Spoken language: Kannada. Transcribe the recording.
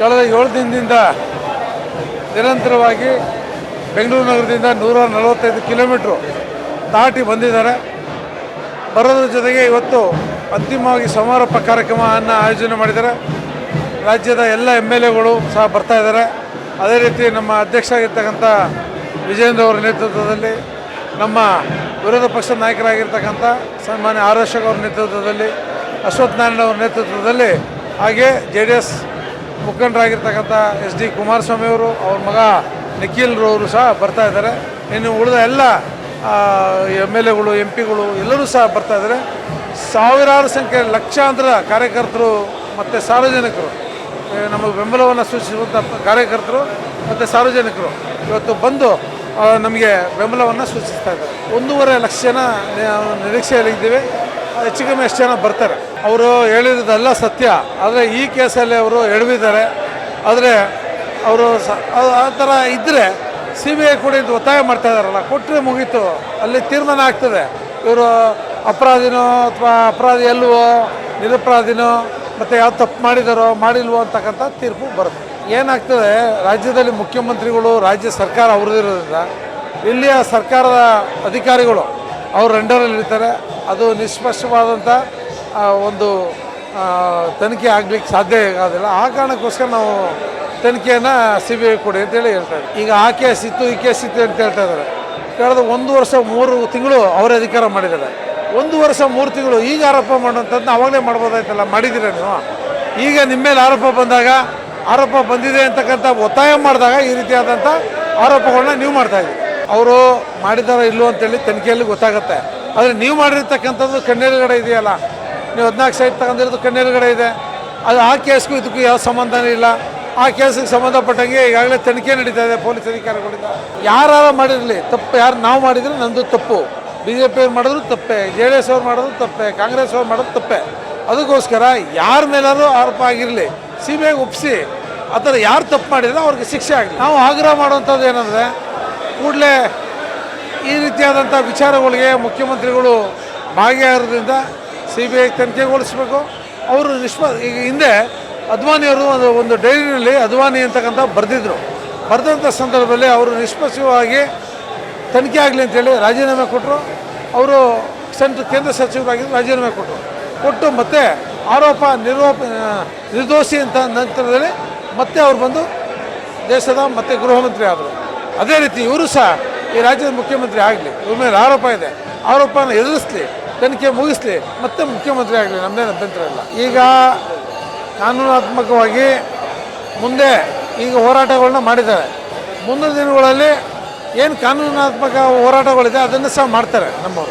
ಕಳೆದ ಏಳು ದಿನದಿಂದ ನಿರಂತರವಾಗಿ ಬೆಂಗಳೂರು ನಗರದಿಂದ ನೂರ ನಲವತ್ತೈದು ಕಿಲೋಮೀಟ್ರು ದಾಟಿ ಬಂದಿದ್ದಾರೆ. ಬರೋದ್ರ ಜೊತೆಗೆ ಇವತ್ತು ಅಂತಿಮವಾಗಿ ಸಮಾರೋಪ ಕಾರ್ಯಕ್ರಮವನ್ನು ಆಯೋಜನೆ ಮಾಡಿದ್ದಾರೆ. ರಾಜ್ಯದ ಎಲ್ಲ ಎಂ ಎಲ್ ಎಗಳು ಸಹ ಬರ್ತಾ ಇದ್ದಾರೆ. ಅದೇ ರೀತಿ ನಮ್ಮ ಅಧ್ಯಕ್ಷ ಆಗಿರ್ತಕ್ಕಂಥ ವಿಜೇಂದ್ರ ಅವರ ನೇತೃತ್ವದಲ್ಲಿ, ನಮ್ಮ ವಿರೋಧ ಪಕ್ಷದ ನಾಯಕರಾಗಿರ್ತಕ್ಕಂಥ ಸನ್ಮಾನ್ಯ ಆರ್ ಅಶೋಕ್ ಅವರ ನೇತೃತ್ವದಲ್ಲಿ ಅಶ್ವಥ್ ನಾರಾಯಣ ಅವರ ನೇತೃತ್ವದಲ್ಲಿ, ಹಾಗೆ ಜೆ ಡಿ ಎಸ್ ಮುಖಂಡರಾಗಿರ್ತಕ್ಕಂಥ ಎಸ್ ಡಿ ಕುಮಾರಸ್ವಾಮಿ ಅವರು, ಅವ್ರ ಮಗ ನಿಖಿಲ್ರವರು ಸಹ ಬರ್ತಾ ಇದ್ದಾರೆ. ಇನ್ನು ಉಳಿದ ಎಲ್ಲ ಎಂ ಎಲ್ ಎಗಳು, ಎಂ ಪಿಗಳು ಎಲ್ಲರೂ ಸಹ ಬರ್ತಾ ಇದ್ದಾರೆ. ಸಾವಿರಾರು ಸಂಖ್ಯೆ ಲಕ್ಷಾಂತರ ಕಾರ್ಯಕರ್ತರು ಮತ್ತು ಸಾರ್ವಜನಿಕರು ನಮಗೆ ಬೆಂಬಲವನ್ನು ಸೂಚಿಸುವಂಥ ಕಾರ್ಯಕರ್ತರು ಮತ್ತು ಸಾರ್ವಜನಿಕರು ಇವತ್ತು ಬಂದು ನಮಗೆ ಬೆಂಬಲವನ್ನು ಸೂಚಿಸ್ತಾ ಇದ್ದಾರೆ. ಒಂದೂವರೆ ಲಕ್ಷ ಜನ ನಿರೀಕ್ಷೆಯಲ್ಲಿ ನಿರೀಕ್ಷೆಯಲ್ಲಿದ್ದೀವಿ. ಹೆಚ್ಚು ಕಮ್ಮಿ ಎಷ್ಟು ಜನ ಬರ್ತಾರೆ? ಅವರು ಹೇಳಿರೋದೆಲ್ಲ ಸತ್ಯ. ಆದರೆ ಈ ಕೇಸಲ್ಲಿ ಅವರು ಎಡವಿದ್ದಾರೆ. ಆದರೆ ಅವರು ಸ, ಆ- ಥರ ಇದ್ದರೆ ಸಿ ಬಿ ಐ ಕೂಡ ಇದು ಒತ್ತಾಯ ಮಾಡ್ತಾ ಇದ್ದಾರಲ್ಲ ಕೊಟ್ಟರೆ ಮುಗೀತು. ಅಲ್ಲಿ ತೀರ್ಮಾನ ಆಗ್ತದೆ. ಇವರು ಅಪರಾಧಿನೋ ಅಥವಾ ಅಪರಾಧಿ ಎಲ್ಲವೋ ನಿರಪರಾಧಿನೋ, ಮತ್ತು ಯಾವ ತಪ್ಪು ಮಾಡಿದಾರೋ, ಮಾಡಿಲ್ವೋ ಅಂತಕ್ಕಂಥ ತೀರ್ಪು ಬರುತ್ತೆ. ಏನಾಗ್ತದೆ, ರಾಜ್ಯದಲ್ಲಿ ಮುಖ್ಯಮಂತ್ರಿಗಳು, ರಾಜ್ಯ ಸರ್ಕಾರ ಅವ್ರದ್ದಿರೋದ್ರಿಂದ ಇಲ್ಲಿಯ ಸರ್ಕಾರದ ಅಧಿಕಾರಿಗಳು, ಅವರು ಅಂಡರಲ್ಲಿ ಇರ್ತಾರೆ ಅದು ನಿಷ್ಪಕ್ಷವಾದಂಥ ಒಂದು ತನಿಖೆ ಆಗ್ಲಿಕ್ಕೆ ಸಾಧ್ಯ ಆಗೋದಿಲ್ಲ. ಆ ಕಾರಣಕ್ಕೋಸ್ಕರ ನಾವು ತನಿಖೆಯನ್ನು ಸಿ ಬಿ ಐ ಕೊಡಿ ಅಂತೇಳಿ ಹೇಳ್ತಾ ಇದ್ದೀವಿ ಈಗ ಆ ಕೇಸ್ ಇತ್ತು, ಈ ಕೇಸ್ ಇತ್ತು ಅಂತ ಹೇಳ್ತಾ ಇದ್ದಾರೆ. ಕಳೆದ ಒಂದು ವರ್ಷ, ಮೂರು ತಿಂಗಳು ಅವರೇ ಅಧಿಕಾರ ಮಾಡಿದ್ದಾರೆ. ಒಂದು ವರ್ಷ, ಮೂರು ತಿಂಗಳು ಈಗ ಆರೋಪ ಮಾಡುವಂಥದ್ದನ್ನ ಅವಾಗಲೇ ಮಾಡ್ಬೋದಾಯ್ತಲ್ಲ? ಮಾಡಿದ್ದೀರ ನೀವು? ಈಗ ನಿಮ್ಮ ಮೇಲೆ ಆರೋಪ ಬಂದಾಗ, ಆರೋಪ ಬಂದಿದೆ ಅಂತಕ್ಕಂಥ ಒತ್ತಾಯ ಮಾಡಿದಾಗ ಈ ರೀತಿಯಾದಂಥ ಆರೋಪಗಳನ್ನ ನೀವು ಇದ್ದೀರಿ. ಅವರು ಮಾಡಿದಾರ ಇಲ್ಲೋ ಅಂತೇಳಿ ತನಿಖೆಯಲ್ಲಿ ಗೊತ್ತಾಗುತ್ತೆ. ಆದರೆ ನೀವು ಮಾಡಿರ್ತಕ್ಕಂಥದ್ದು ಕಣ್ಣೆದುರುಗಡೆ ಇದೆಯಲ್ಲ? ನೀವು ಹದಿನಾಲ್ಕು ಸೈಟ್ ತಗೊಂಡಿರೋದು ಕಣ್ಣೆದುರುಗಡೆ ಇದೆ. ಅದು ಆ ಕೇಸ್ಗೂ ಇದಕ್ಕೂ ಯಾವ ಸಂಬಂಧನೇ ಇಲ್ಲ. ಆ ಕೇಸಿಗೆ ಸಂಬಂಧಪಟ್ಟಂಗೆ ಈಗಾಗಲೇ ತನಿಖೆ ನಡೀತಾ ಇದೆ ಪೊಲೀಸ್ ಅಧಿಕಾರಿಗಳಿಂದ. ಯಾರು ಮಾಡಿರಲಿ ತಪ್ಪು, ಯಾರು ನಾವು ಮಾಡಿದ್ರೆ ನಂದು ತಪ್ಪು. ಬಿ ಜೆ ಪಿಯವ್ರು ಮಾಡಿದ್ರು ತಪ್ಪೆ, ಜೆ ಡಿ ಎಸ್ ಅವ್ರು ಮಾಡೋದು ತಪ್ಪೆ, ಕಾಂಗ್ರೆಸ್ ಅವ್ರು ಮಾಡೋದು ತಪ್ಪೆ. ಅದಕ್ಕೋಸ್ಕರ ಯಾರ ಮೇಲಾದ್ರೂ ಆರೋಪ ಆಗಿರಲಿ, ಸಿ ಬಿ ಐಗೆ ಒಪ್ಪಿಸಿ ಆ ಥರ ಯಾರು ತಪ್ಪು ಮಾಡಿದ್ರೆ ಅವ್ರಿಗೆ ಶಿಕ್ಷೆ ಆಗಲಿ. ನಾವು ಆಗ್ರಹ ಮಾಡುವಂಥದ್ದು ಏನಂದರೆ, ಕೂಡಲೇ ಈ ರೀತಿಯಾದಂಥ ವಿಚಾರಗಳಿಗೆ ಮುಖ್ಯಮಂತ್ರಿಗಳು ಭಾಗಿಯಾಗೋದ್ರಿಂದ ಸಿ ಬಿ ಐ ತನಿಖೆಗೊಳಿಸಬೇಕು ಅವರು ನಿಷ್ಪ, ಈಗ ಹಿಂದೆ ಅದ್ವಾನಿಯವರು ಒಂದು ಒಂದು ಡೈರಿನಲ್ಲಿ ಅದ್ವಾನಿ ಅಂತಕ್ಕಂಥ ಬರೆದಿದ್ರು. ಬರೆದಂಥ ಸಂದರ್ಭದಲ್ಲಿ ಅವರು ನಿಷ್ಪಕ್ಷವಾಗಿ ತನಿಖೆ ಆಗಲಿ ಅಂತೇಳಿ ರಾಜೀನಾಮೆ ಕೊಟ್ಟರು ಅವರು ಸೆಂಟ್ರ್ ಕೇಂದ್ರ ಸಚಿವರಾಗಿದ್ದು ರಾಜೀನಾಮೆ ಕೊಟ್ಟರು ಕೊಟ್ಟು ಮತ್ತೆ ಆರೋಪ ನಿರೋಪ ನಿರ್ದೋಷಿ ಅಂತ ನಂತರದಲ್ಲಿ ಮತ್ತೆ ಅವರು ಬಂದು ದೇಶದ ಮತ್ತೆ ಗೃಹಮಂತ್ರಿ ಆದರು. ಅದೇ ರೀತಿ ಇವರು ಸಹ ಈ ರಾಜ್ಯದ ಮುಖ್ಯಮಂತ್ರಿ ಆಗಲಿ, ಇವ್ರ ಮೇಲೆ ಆರೋಪ ಇದೆ. ಆರೋಪನ ಎದುರಿಸಲಿ. ತನಿಖೆ ಮುಗಿಸಲಿ, ಮತ್ತೆ ಮುಖ್ಯಮಂತ್ರಿ ಆಗಲಿ ನಮ್ಮದೇನು ಅಭ್ಯಂತರ ಇಲ್ಲ. ಈಗ ಕಾನೂನಾತ್ಮಕವಾಗಿ ಮುಂದೆ ಈಗ ಹೋರಾಟಗಳನ್ನ ಮಾಡಿದ್ದಾರೆ. ಮುಂದಿನ ದಿನಗಳಲ್ಲಿ ಏನು ಕಾನೂನಾತ್ಮಕ ಹೋರಾಟಗಳಿದೆ ಅದನ್ನು ಸಹ ಮಾಡ್ತಾರೆ ನಮ್ಮವರು.